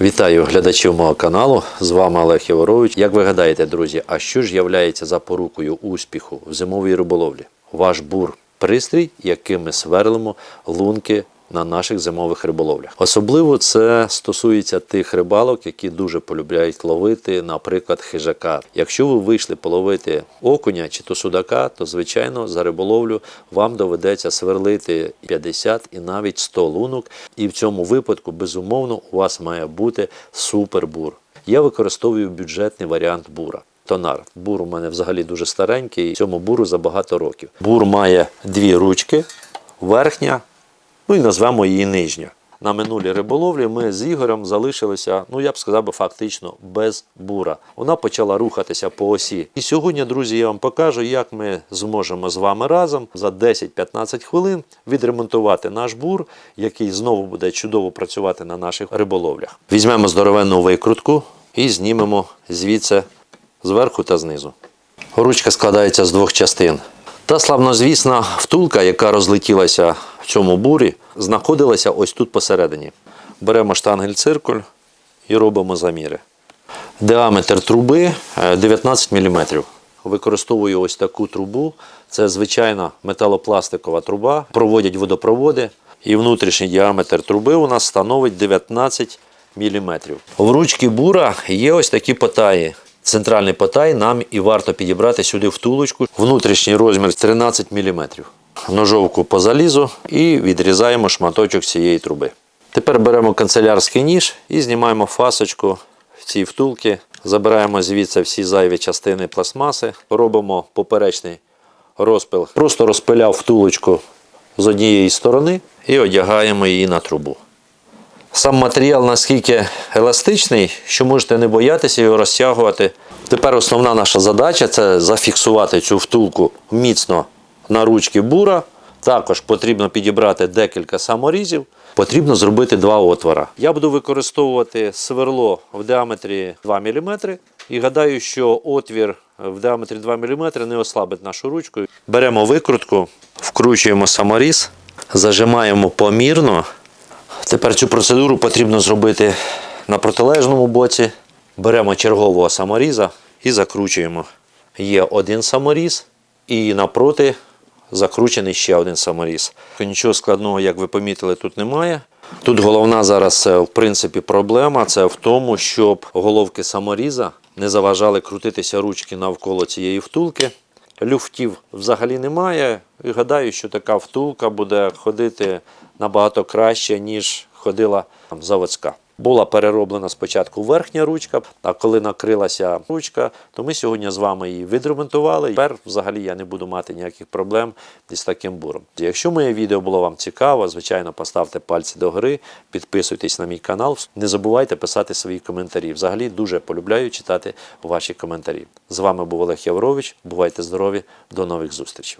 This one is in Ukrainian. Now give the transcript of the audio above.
Вітаю глядачів мого каналу. З вами Олег Яворович. Як ви гадаєте, друзі, а що ж являється запорукою успіху в зимовій риболовлі? Ваш бур пристрій, яким ми сверлимо лунки на наших зимових риболовлях. Особливо це стосується тих рибалок, які дуже полюбляють ловити, наприклад, хижака. Якщо ви вийшли половити окуня чи то судака, то звичайно за риболовлю вам доведеться сверлити 50 і навіть 100 лунок. І в цьому випадку, безумовно, у вас має бути супербур. Я використовую бюджетний варіант бура. Тонар. Бур у мене взагалі дуже старенький, цьому буру за багато років. Бур має дві ручки, верхня, ну і назвемо її нижня. На минулій риболовлі ми з Ігорем залишилися, ну я б сказав би, фактично без бура. Вона почала рухатися по осі. І сьогодні, друзі, я вам покажу, як ми зможемо з вами разом за 10-15 хвилин відремонтувати наш бур, який знову буде чудово працювати на наших риболовлях. Візьмемо здоровенну викрутку і знімемо звідси зверху та знизу. Ручка складається з двох частин. Та славнозвісна втулка, яка розлетілася в цьому бурі, знаходилася ось тут посередині. Беремо штангель-циркуль і робимо заміри. Діаметр труби е, 19 мм. Використовую ось таку трубу. Це звичайна металопластикова труба. Проводять водопроводи. І внутрішній діаметр труби у нас становить 19 мм. В ручці бура є ось такі потаї. Центральний потай нам і варто підібрати сюди втулочку. Внутрішній розмір 13 мм. Ножовку по залізу і відрізаємо шматочок цієї труби. Тепер беремо канцелярський ніж і знімаємо фасочку в цій втулці. Забираємо звідси всі зайві частини пластмаси, робимо поперечний розпил. Просто розпиляв втулочку з однієї сторони і одягаємо її на трубу. Сам матеріал наскільки еластичний, що можете не боятися його розтягувати. Тепер основна наша задача це зафіксувати цю втулку міцно на ручки бура. Також потрібно підібрати декілька саморізів. Потрібно зробити два отвора. Я буду використовувати сверло в діаметрі 2 мм. І гадаю, що отвір в діаметрі 2 мм не ослабить нашу ручку. Беремо викрутку, вкручуємо саморіз, зажимаємо помірно. Тепер цю процедуру потрібно зробити на протилежному боці. Беремо чергового саморіза і закручуємо. Є один саморіз, і напроти закручений ще один саморіз. Нічого складного, як ви помітили, тут немає. Тут головна зараз, е, в принципі, проблема це в тому, щоб головки саморіза не заважали крутитися ручки навколо цієї втулки. Люфтів взагалі немає. І гадаю, що така втулка буде ходити набагато краще, ніж ходила заводська. Була перероблена спочатку верхня ручка, а коли накрилася ручка, то ми сьогодні з вами її відремонтували. Тепер взагалі я не буду мати ніяких проблем із таким буром. Якщо моє відео було вам цікаво, звичайно, поставте пальці догори, підписуйтесь на мій канал. Не забувайте писати свої коментарі. Взагалі дуже полюбляю читати ваші коментарі. З вами був Олег Яврович. Бувайте здорові, до нових зустрічей.